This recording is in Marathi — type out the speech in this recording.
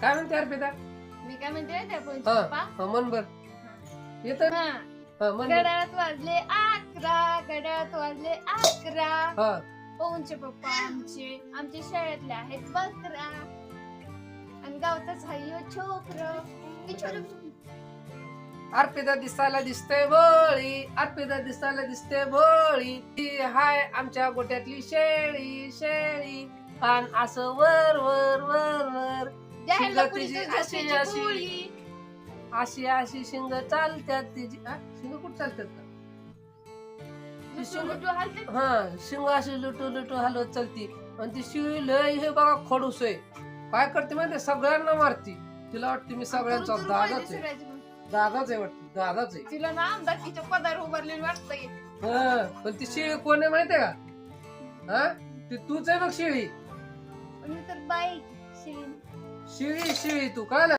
काय म्हणते अर्पिता? मी काय म्हणते हा पप्पा हा, मन बर. येत? हा. हा मन बर. घड्याळात वाजले अकरा घड्याळात वाजले अकरा. हा. पवनचे पप्पा आमचे आमच्या शाळेतले आहेत बकरा. आणि गावचाच हाय छोकर. अर्पिता दिसायला दिसते भोळी अर्पिता दिसायला दिसते भोळी. ती हाय आमच्या गोट्यातली शेळी शेळी. कान असं वर वर तिची अशी- अशी- शिंग चालत्यात तिची. हा? शिंग कुठं चालतात का. हा शिंग अशी लुटू लुटू हलवत चालती. आणि ती शिळी लय हे बघा खडूस आहे. काय करते माहिती सगळ्यांना मारती. तिला वाटते मी सगळ्यांचा दादाच आहे. दादाच आहे वाटते दादाच आहे. तिला ना आमदारकीच्या पदार उभारलेली वाटतंय हा, पण ती शिळी कोण आहे माहितीये का? हा? ती तूच आहे बघ शिळी पण मी तर बाई शिरीन शिळी शिळी तू काय